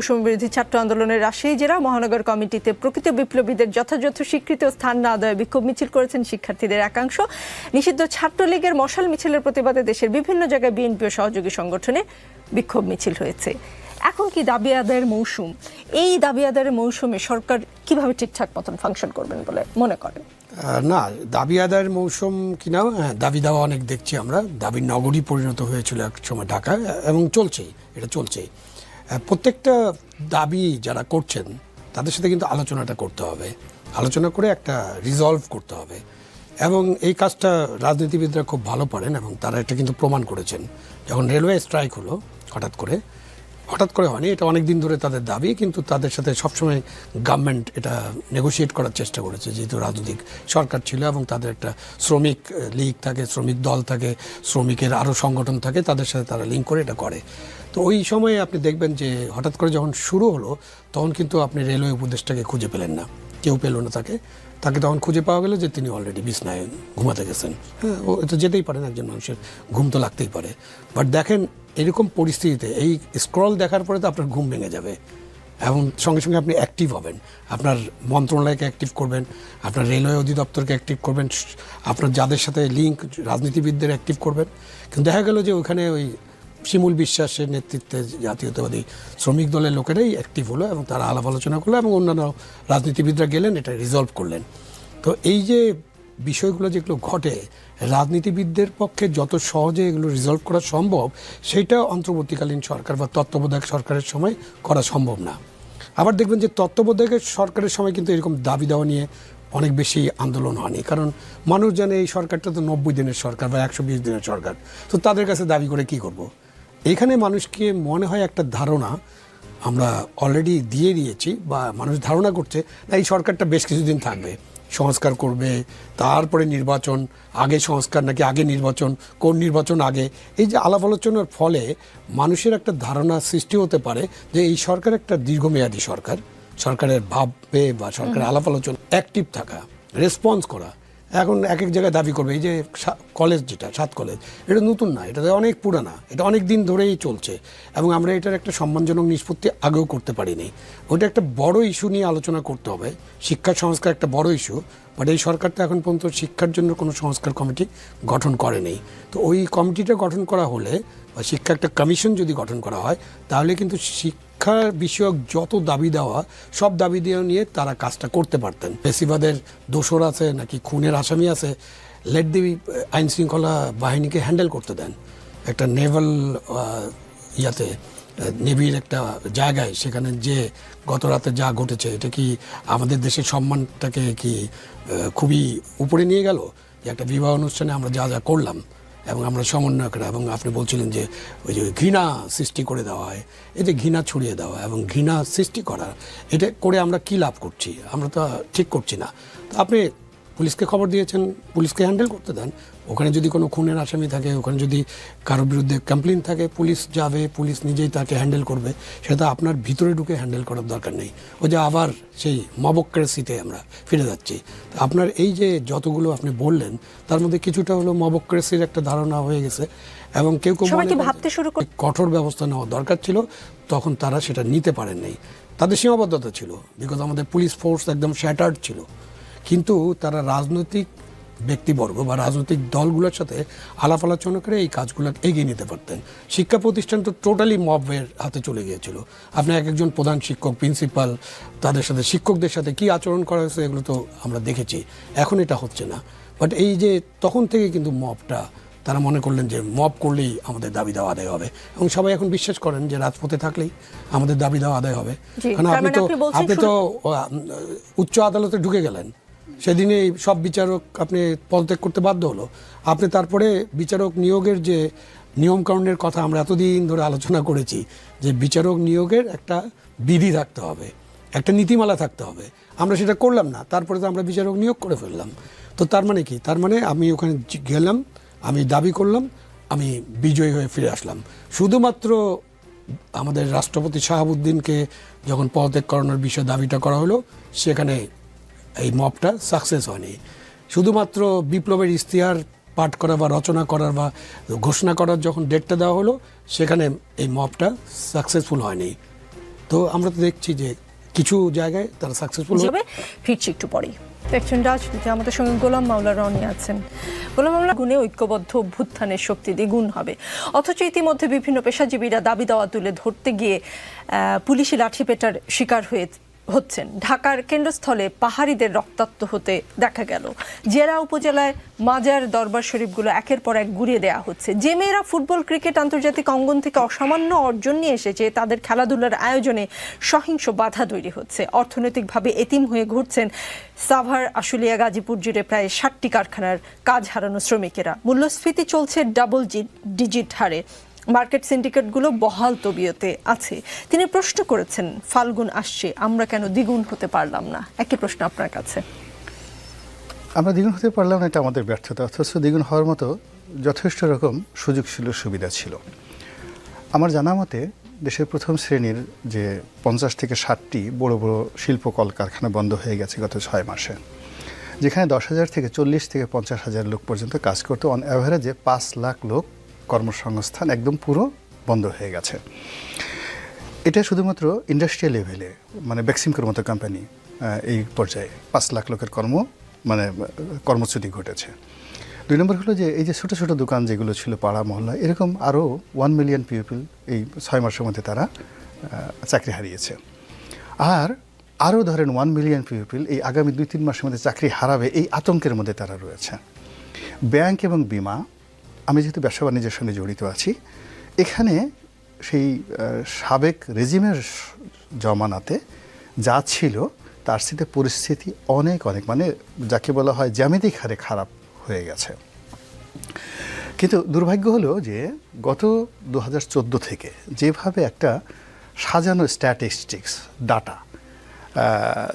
বৈষম্য বিরোধী ছাত্র আন্দোলনের রাজশাহী জেলা মহানগর কমিটিতে প্রকৃত বিপ্লবীদের যথাযথ স্বীকৃতি স্থান না দেওয়ায় বিক্ষোভ মিছিল করেছেন শিক্ষার্থীদের একাংশ। নিষিদ্ধ ছাত্রলীগের মশাল মিছিলের প্রতিবাদে দেশের বিভিন্ন জায়গায় বিএনপি ও সহযোগী সংগঠনে বিক্ষোভ মিছিল হয়েছে। এখন কি দাবি আদায়ের মৌসুম? এই দাবি আদায়ের মৌসুমে সরকার কীভাবে ঠিকঠাক মতন ফাংশন করবেন বলে মনে করেন? না, দাবি আদায়ের মৌসুম কিনা হ্যাঁ দাবি দাওয়া অনেক দেখছি আমরা। দাবির নগরী পরিণত হয়েছিল এক সময় ঢাকা এবং চলছেই, এটা চলছেই। প্রত্যেকটা দাবি যারা করছেন, তাদের সাথে কিন্তু আলোচনাটা করতে হবে। আলোচনা করে একটা রিজলভ করতে হবে। এবং এই কাজটা রাজনীতিবিদরা খুব ভালো পারেন এবং তারা এটা কিন্তু প্রমাণ করেছেন। যখন রেলওয়ে স্ট্রাইক হলো, হঠাৎ করে হঠাৎ করে হয়নি, এটা অনেক দিন ধরে তাদের দাবি, কিন্তু তাদের সাথে সবসময় গভর্নমেন্ট এটা নেগোশিয়েট করার চেষ্টা করেছে, যেহেতু রাজনৈতিক সরকার ছিল এবং তাদের একটা শ্রমিক লীগ থাকে, শ্রমিক দল থাকে, শ্রমিকের আরও সংগঠন থাকে, তাদের সাথে তারা লিঙ্ক করে এটা করে। তো ওই সময়ে আপনি দেখবেন যে হঠাৎ করে যখন শুরু হলো, তখন কিন্তু আপনি রেলওয়ে উপদেষ্টাকে খুঁজে পেলেন না। কেউ পেল না তাকে। তাকে তখন খুঁজে পাওয়া গেল যে তিনি অলরেডি বিছনায় ঘুমাতে গেছেন। হ্যাঁ ও তো যেতেই পারেন, একজন মানুষের ঘুম তো লাগতেই পারে। বাট দেখেন এরকম পরিস্থিতিতে এই স্ক্রল দেখার পরে তো আপনার ঘুম ভেঙে যাবে। এবং সঙ্গে সঙ্গে আপনি অ্যাক্টিভ হবেন। আপনার মন্ত্রণালয়কে অ্যাক্টিভ করবেন, আপনার রেলওয়ে অধিদপ্তরকে অ্যাক্টিভ করবেন, আপনার যাদের সাথে লিঙ্ক রাজনীতিবিদদের অ্যাক্টিভ করবেন। কিন্তু দেখা গেল যে ওখানে ওই শিমুল বিশ্বাসের নেতৃত্বে জাতীয়তাবাদী শ্রমিক দলের লোকেরাই অ্যাক্টিভ হলো এবং তারা আলাপ আলোচনা করল এবং অন্যান্য রাজনীতিবিদরা গেলেন, এটা রিজলভ করলেন। তো এই যে বিষয়গুলো যেগুলো ঘটে, রাজনীতিবিদদের পক্ষে যত সহজে এগুলো রিজলভ করা সম্ভব সেটা অন্তর্বর্তীকালীন সরকার বা তত্ত্বাবধায়ক সরকারের সময় করা সম্ভব না। আবার দেখবেন যে তত্ত্বাবধায়কের সরকারের সময় কিন্তু এরকম দাবি দেওয়া নিয়ে অনেক বেশি আন্দোলন হয়নি। কারণ মানুষ জানে এই সরকারটা তো নব্বই দিনের সরকার বা একশো বিশ দিনের সরকার। তো তাদের কাছে দাবি করে কি করব। এখানে মানুষকে মনে হয় একটা ধারণা আমরা অলরেডি দিয়ে দিয়েছি বা মানুষ ধারণা করছে, না, এই সরকারটা বেশ কিছুদিন থাকবে। সংস্কার করবে তারপরে নির্বাচন আগে সংস্কার নাকি আগে নির্বাচন কোন নির্বাচন আগে? এই যে আলাপ আলোচনার ফলে মানুষের একটা ধারণা সৃষ্টি হতে পারে যে এই সরকার একটা দীর্ঘমেয়াদী সরকার। সরকারের ভাববে বা সরকারের আলাপ আলোচনা অ্যাক্টিভ থাকা রেসপন্স করা। এখন এক এক জায়গায় দাবি করবে, এই যে কলেজ যেটা, সাত কলেজ এটা নতুন না, এটা অনেক পুরানা, এটা অনেক দিন ধরেই চলছে এবং আমরা এটার একটা সম্মানজনক নিষ্পত্তি আগেও করতে পারিনি। ওটা একটা বড় ইস্যু নিয়ে আলোচনা করতে হবে, শিক্ষা সংস্কার একটা বড় ইস্যু বাট এই সরকার তো এখন পর্যন্ত শিক্ষার জন্য কোনো সংস্কার কমিটি গঠন করেনি। তো ওই কমিটিটা গঠন করা হলে বা শিক্ষা একটা কমিশন যদি গঠন করা হয়, তাহলে কিন্তু শিক্ষা বিষয়ক যত দাবি দেওয়া, সব দাবি দেওয়া নিয়ে তারা কাজটা করতে পারতেন। বেশিবাদের দোষর আছে, নাকি খুনের আসামি আছে, লেট দি আইন শৃঙ্খলা বাহিনীকে হ্যান্ডেল করতে দেন। একটা নেভাল ইয়াতে নেভির একটা জায়গায়, সেখানে যে গত রাতে যা ঘটেছে, এটা কি আমাদের দেশের সম্মানটাকে কি খুবই উপরে নিয়ে গেল? একটা বিবাহ অনুষ্ঠানে আমরা যা যা করলাম এবং আমরা সমন্বয়করা, এবং আপনি বলছিলেন যে ওই যে ঘৃণা সৃষ্টি করে দেওয়া হয়, এই যে ঘৃণা ছড়িয়ে দেওয়া এবং ঘৃণা সৃষ্টি করা, এটা করে আমরা কী লাভ করছি? আমরা তো ঠিক করছি না। তো আপনি পুলিশকে খবর দিয়েছেন পুলিশকে হ্যান্ডেল করতে দেন। ওখানে যদি কোনো খুনের আসামি থাকে ওখানে যদি কারোর বিরুদ্ধে কমপ্লেন থাকে পুলিশ যাবে পুলিশ নিজেই তাকে হ্যান্ডেল করবে। সেটা আপনার ভিতরে ঢুকে হ্যান্ডেল করার দরকার নেই। ও যে আবার সেই মবক্রেসিতে আমরা ফিরে যাচ্ছি। আপনার এই যে যতগুলো আপনি বললেন তার মধ্যে কিছুটা হলো মবক্রেসির একটা ধারণা হয়ে গেছে এবং কেউ কেউ ভাবতে শুরু করে- কঠোর ব্যবস্থা নেওয়া দরকার ছিল তখন তারা সেটা নিতে পারেন নাই তাদের সীমাবদ্ধতা ছিল বিকজ আমাদের পুলিশ ফোর্স একদম শ্যাটার্ড ছিল। কিন্তু তারা রাজনৈতিক ব্যক্তিবর্গ বা রাজনৈতিক দলগুলোর সাথে আলাপ আলোচনা করে এই কাজগুলো এগিয়ে নিতে পারতেন। শিক্ষা প্রতিষ্ঠান তো টোটালি মবের হাতে চলে গিয়েছিল। আপনি এক একজন প্রধান শিক্ষক প্রিন্সিপাল তাদের সাথে শিক্ষকদের সাথে কি আচরণ করা হয়েছে এগুলো তো আমরা দেখেছি। এখন এটা হচ্ছে না। বাট এই যে তখন থেকে কিন্তু মবটা তারা মনে করলেন যে মব করলেই আমাদের দাবি দেওয়া আদায় হবে। এবং সবাই এখন বিশ্বাস করেন যে রাজপথে থাকলেই আমাদের দাবি দেওয়া আদায় হবে। কারণ আপনি মানে তো আপনি তো উচ্চ আদালতে ঢুকে গেলেন। সেদিনে সব বিচারক আপনি পদত্যাগ করতে বাধ্য হলো। আপনি তারপরে বিচারক নিয়োগের যে নিয়মকানুনের কথা আমরা এতদিন ধরে আলোচনা করেছি, যে বিচারক নিয়োগের একটা বিধি থাকতে হবে, একটা নীতিমালা থাকতে হবে। আমরা সেটা করলাম না, তারপরে তো আমরা বিচারক নিয়োগ করে ফেললাম। তো তার মানে কি? তার মানে আমি ওখানে গেলাম, আমি দাবি করলাম, আমি বিজয়ী হয়ে ফিরে আসলাম। শুধুমাত্র আমাদের রাষ্ট্রপতি শাহাবুদ্দিনকে যখন পদত্যাগ করানোর বিষয়ে দাবিটা করা হলো, সেখানে এই মপটা সাকসেস হয়নি। শুধুমাত্র বিপ্লবের ইশতেহার পাঠ করা বা রচনা করার বা ঘোষণা করার যখন ডেটটা দেওয়া হলো, সেখানে এই মবটা সাকসেসফুল হয়নি। তো আমরা তো দেখছি যে কিছু জায়গায় তারা সাকসেসফুল হবে ফিরছি একটু পরেই। দেখছেন রাজনীতি আমাদের সঙ্গে গোলাম মাওলা রনি আছেন। গোলাম মাওলা, গুণে ঐক্যবদ্ধ অভ্যুত্থানের শক্তি দ্বিগুণ হবে। অথচ ইতিমধ্যে বিভিন্ন পেশাজীবীরা দাবি দাওয়া তুলে ধরতে গিয়ে পুলিশি লাঠিপেটার শিকার হয়ে হচ্ছেন। ঢাকার কেন্দ্রস্থলে পাহাড়িদের রক্তাক্ত হতে দেখা গেল। জেলা উপজেলায় মাজার দরবার শরীফগুলো একের পর এক ঘুরিয়ে দেওয়া হচ্ছে। যে মেয়েরা ফুটবল, ক্রিকেট, আন্তর্জাতিক অঙ্গন থেকে অসামান্য অর্জন নিয়ে এসেছে, তাদের খেলাধুলার আয়োজনে সহিংস বাধা তৈরি হচ্ছে। অর্থনৈতিকভাবে এতিম হয়ে ঘুরছেন সাভার, আশুলিয়া, গাজীপুর জুড়ে প্রায় ষাটটি কারখানার কাজ হারানো শ্রমিকেরা। মূল্যস্ফীতি চলছে ডাবল ডিজিট হারে। মার্কেট সিন্ডিকেটগুলো বহাল তবিয়তে আছে। তিনি প্রশ্ন করেছেন, ফাল্গুন আসছে, আমরা কেন দ্বিগুণ হতে পারলাম না? একই প্রশ্ন আপনার কাছে। আমরা দ্বিগুণ হতে পারলাম না, এটা আমাদের ব্যর্থতা। অথচ দ্বিগুণ হওয়ার মতো যথেষ্ট রকম সুযোগ ছিল, সুবিধা ছিল। আমার জানা মতে, দেশের প্রথম শ্রেণির যে পঞ্চাশ থেকে ষাটটি বড় বড় শিল্প কলকারখানা বন্ধ হয়ে গেছে গত ছয় মাসে, যেখানে দশ হাজার থেকে চল্লিশ থেকে পঞ্চাশ হাজার লোক পর্যন্ত কাজ করতো। অন অ্যাভারেজে পাঁচ লাখ লোক কর্মসংস্থান একদম পুরো বন্ধ হয়ে গেছে। এটা শুধুমাত্র ইন্ডাস্ট্রিয়াল লেভেলে মানে বেক্সিমকোর মতো কোম্পানি এই পর্যায়ে পাঁচ লাখ লোকের কর্ম মানে কর্মচ্যুতি ঘটেছে। দুই নম্বর হলো যে এই যে ছোটো ছোটো দোকান যেগুলো ছিল, পাড়া, মহল্লা, এরকম আরও ওয়ান মিলিয়ন পিপল এই ছয় মাসের মধ্যে তারা চাকরি হারিয়েছে। আর আরও ধরেন ওয়ান মিলিয়ন পিপল এই আগামী দুই তিন মাসের মধ্যে চাকরি হারাবে এই আতঙ্কের মধ্যে তারা রয়েছে। ব্যাংক এবং বিমা আমি যেহেতু ব্যবসা বাণিজ্যের সঙ্গে জড়িত আছি, এখানে সেই সাবেক রেজিমের জমানাতে যা ছিল, তার সাথে পরিস্থিতি অনেক অনেক মানে যাকে বলা হয় জ্যামিতিক হারে খারাপ হয়ে গেছে। কিন্তু দুর্ভাগ্য হলো যে গত দু হাজার চোদ্দ থেকে যেভাবে একটা সাজানো স্ট্যাটিস্টিক্স ডাটা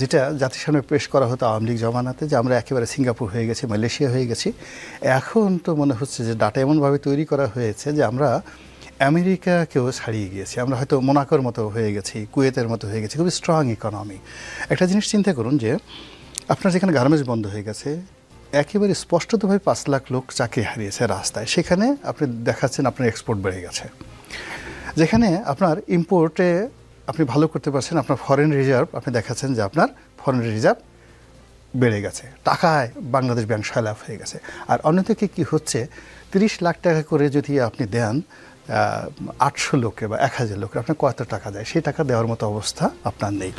যেটা জাতিসংঘে পেশ করা হতো আওয়ামী লীগ জমানাতে যে আমরা একেবারে সিঙ্গাপুর হয়ে গেছি, মালয়েশিয়া হয়ে গেছি। এখন তো মনে হচ্ছে যে ডাটা এমনভাবে তৈরি করা হয়েছে যে আমরা আমেরিকাকেও ছাড়িয়ে গিয়েছি। আমরা হয়তো মোনাকোর মতো হয়ে গেছি, কুয়েতের মতো হয়ে গেছি, খুবই স্ট্রং ইকোনমি একটা জিনিস চিন্তা করুন যে, আপনার যেখানে গার্মেন্টস বন্ধ হয়ে গেছে, একেবারে স্পষ্টতভাবে পাঁচ লাখ লোক চাকরি হারিয়েছে রাস্তায়। সেখানে আপনি দেখাচ্ছেন আপনার এক্সপোর্ট বেড়ে গেছে। যেখানে আপনার ইম্পোর্টে আপনি ভালো করতে পারছেন, আপনার ফরেন রিজার্ভ আপনি দেখাচ্ছেন যে আপনার ফরেন রিজার্ভ বেড়ে গেছে, টাকায় বাংলাদেশ ব্যাংক সয়লাভ হয়ে গেছে। আর অন্যদিকে কি হচ্ছে, তিরিশ লাখ টাকা করে যদি আপনি দেন আটশো লোকে বা এক হাজার লোকের, আপনার কত টাকা দেয়? সেই টাকা দেওয়ার মতো অবস্থা আপনার নেই।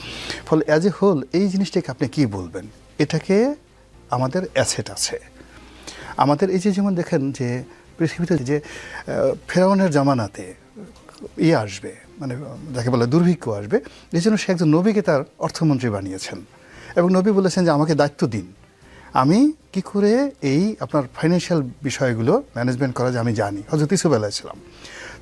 ফলে অ্যাজ এ হোল এই জিনিসটাকে আপনি কি বলবেন? এটাকে আমাদের অ্যাসেট আছে। আমাদের এই যে যেমন দেখেন যে পৃথিবীতে যে ফেরাউনের জামানাতে ইয়ে আসবে মানে যাকে বলে দুর্ভিক্ষ আসবে। এই জন্য সে একজন নবীকে তার অর্থমন্ত্রী বানিয়েছেন। এবং নবী বলেছেন যে, আমাকে দায়িত্ব দিন। আমি কি করে এই আপনার ফাইন্যান্সিয়াল বিষয়গুলো ম্যানেজমেন্ট করা যে আমি জানি। হজরত ইসুফ আলাইসালাম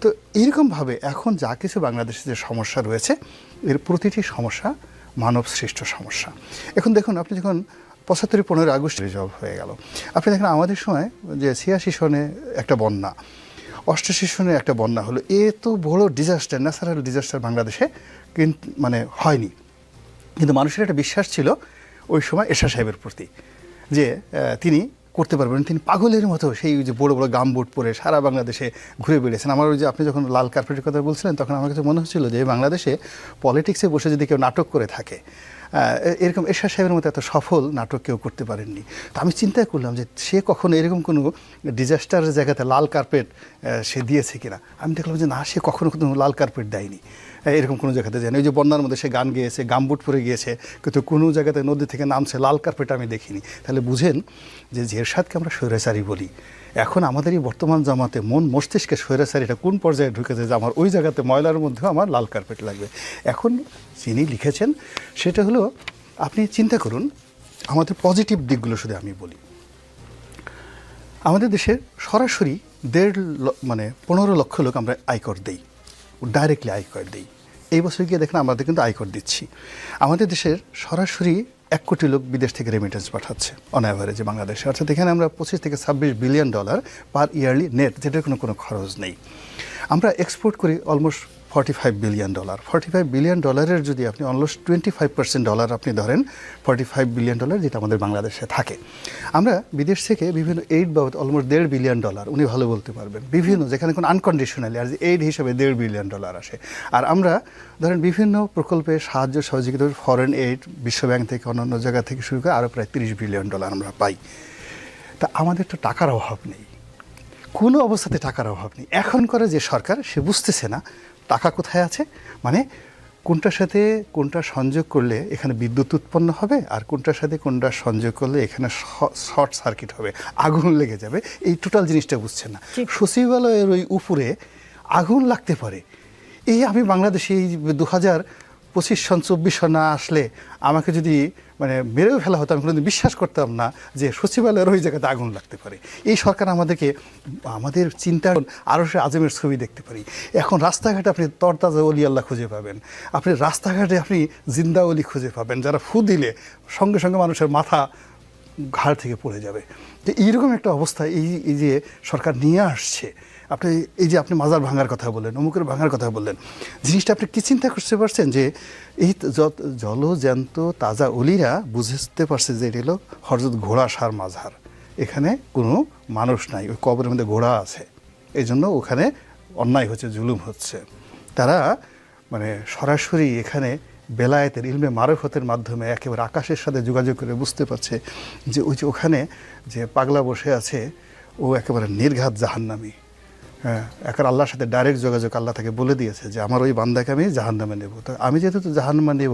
তো এইরকমভাবে এখন যা কিছু বাংলাদেশে যে সমস্যা রয়েছে, এর প্রতিটি সমস্যা মানব সৃষ্ট সমস্যা। এখন দেখুন, আপনি যখন পঁচাত্তর পনেরো আগস্ট রিজলভ হয়ে গেল, আপনি দেখেন আমাদের সময় যে ছিয়াশি সনে একটা বন্যা অষ্টাশি সনে একটা বন্যা হলো। এ তো বড় ডিজাস্টার ন্যাচারাল ডিজাস্টার বাংলাদেশে কিন্তু মানে হয়নি। কিন্তু মানুষের একটা বিশ্বাস ছিল ওই সময় এশা সাহেবের প্রতি যে তিনি করতে পারবেন। তিনি পাগলের মতো সেই যে বড় বড় গামবুট পরে সারা বাংলাদেশে ঘুরে বেড়েছেন আমার ওই যে আপনি যখন লাল কার্পেটের কথা বলছিলেন, তখন আমার কাছে মনে হচ্ছিল যে বাংলাদেশে পলিটিক্সে বসে যদি কেউ নাটক করে থাকে এরকম এরশাদ সাহেবের মতো এত সফল নাটক কেউ করতে পারেননি। তো আমি চিন্তা করলাম যে সে কখনো এরকম কোনো ডিজাস্টারের জায়গাতে লাল কার্পেট সে দিয়েছে কিনা। আমি দেখলাম যে না, সে কখনো কোনো লাল কার্পেট দেয়নি। এরকম কোনো জায়গাতে যায়নি। ওই যে বন্যার মধ্যে সে গান গেয়েছে গামবুট পরে গিয়েছে, কিন্তু কোনো জায়গাতে নদী থেকে নামছে, লাল কার্পেট আমি দেখিনি। তাহলে বুঝেন যে জেরশাদকে আমরা স্বৈরাচারী বলি। এখন আমাদের এই বর্তমান জামাতে মন মস্তিষ্কে স্বৈরাচারীটা কোন পর্যায়ে ঢুকেছে যে আমার ওই জায়গাতে ময়লার মধ্যেও আমার লাল কার্পেট লাগবে? এখন যিনি লিখেছেন, সেটা হলো, আপনি চিন্তা করুন, আমাদের পজিটিভ দিকগুলো শুধু আমি বলি। আমাদের দেশের সরাসরি দেড় মানে পনেরো লক্ষ লোক আমরা আয়কর দেই, ডাইরেক্টলি আয়কর দেই। এই বছর গিয়ে দেখেন আমাদের কিন্তু আয়কর দিচ্ছি। আমাদের দেশের সরাসরি এক কোটি লোক বিদেশ থেকে রেমিটেন্স পাঠাচ্ছে অন অ্যাভারেজে বাংলাদেশে। অর্থাৎ এখানে আমরা পঁচিশ থেকে ছাব্বিশ billion dollar per yearly net যেটার কোনো কোনো খরচ নেই। আমরা এক্সপোর্ট করি almost forty five billion dollar forty five billion ডলারের যদি আপনি almost twenty five percent dollar আপনি ধরেন ফর্টি ফাইভ বিলিয়ন ডলার যেটা আমাদের বাংলাদেশে থাকে। আমরা বিদেশ থেকে বিভিন্ন এইড বাবদ অলমোস্ট দেড় বিলিয়ন ডলার উনি ভালো বলতে পারবেন। বিভিন্ন, যেখানে কোনো আনকন্ডিশনালি আর এইড হিসেবে দেড় বিলিয়ন ডলার আসে। আর আমরা ধরেন বিভিন্ন প্রকল্পে সাহায্য সহযোগিতা ফরেন এইড বিশ্বব্যাংক থেকে অন্যান্য জায়গা থেকে শুরু করে আরও প্রায় তিরিশ বিলিয়ন ডলার আমরা পাই। তা আমাদের তো টাকার অভাব নেই। কোনো অবস্থাতে টাকার অভাব নেই। এখন করে যে সরকার, সে বুঝতেছে না টাকা কোথায় আছে? মানে কোনটার সাথে কোনটা সংযোগ করলে এখানে বিদ্যুৎ উৎপন্ন হবে আর কোনটার সাথে কোনটা সংযোগ করলে এখানে শর্ট সার্কিট হবে? আগুন লেগে যাবে। এই টোটাল জিনিসটা বুঝছে না। সচিবালয়ের ওই উপরে আগুন লাগতে পারে। এই আমি বাংলাদেশে এই দু হাজার পঁচিশ সন চব্বিশ সন না আসলে আমাকে যদি মানে মেরেও ফেলা হতো, আমি কোনোদিন বিশ্বাস করতাম না যে সচিবালয়ের ওই জায়গাতে আগুন লাগতে পারে। এই সরকার আমাদেরকে, আমাদের চিন্তা আরও সে আজমের ছবি দেখতে পারি। এখন রাস্তাঘাটে আপনি তরতাজা অলি আল্লাহ খুঁজে পাবেন। আপনি রাস্তাঘাটে আপনি জিন্দা অলি খুঁজে পাবেন, যারা ফু দিলে সঙ্গে সঙ্গে মানুষের মাথা ঘাড় থেকে পড়ে যাবে। তো এইরকম একটা অবস্থা এই এই যে সরকার নিয়ে আসছে আপনি এই যে আপনি মাজার ভাঙার কথা বললেন, অমুকের ভাঙার কথা বললেন, জিনিসটা আপনি কি চিন্তা করতে পারছেন যে এই যত জলজ্যান্ত তাজা অলিরা বুঝতে পারছে যে এটা হলো হরজত ঘোড়া সার মাঝার এখানে কোনো মানুষ নাই, ওই কবরের মধ্যে ঘোড়া আছে। এই জন্য ওখানে অন্যায় হচ্ছে, জুলুম হচ্ছে। তারা মানে সরাসরি এখানে বেলায়েতের ইলমে মারফতের মাধ্যমে একেবারে আকাশের সাথে যোগাযোগ করে বুঝতে পারছে যে ওই যে ওখানে যে পাগলা বসে আছে, ও একেবারে নির্ঘাত জাহান্নামী। হ্যাঁ এখন আল্লাহর সাথে ডাইরেক্ট যোগাযোগ আল্লাহ তাকে বলে দিয়েছে যে, আমার ওই বান্দাকে আমি জাহান্নামে নেব। তো আমি যেহেতু জাহান্নামে নেব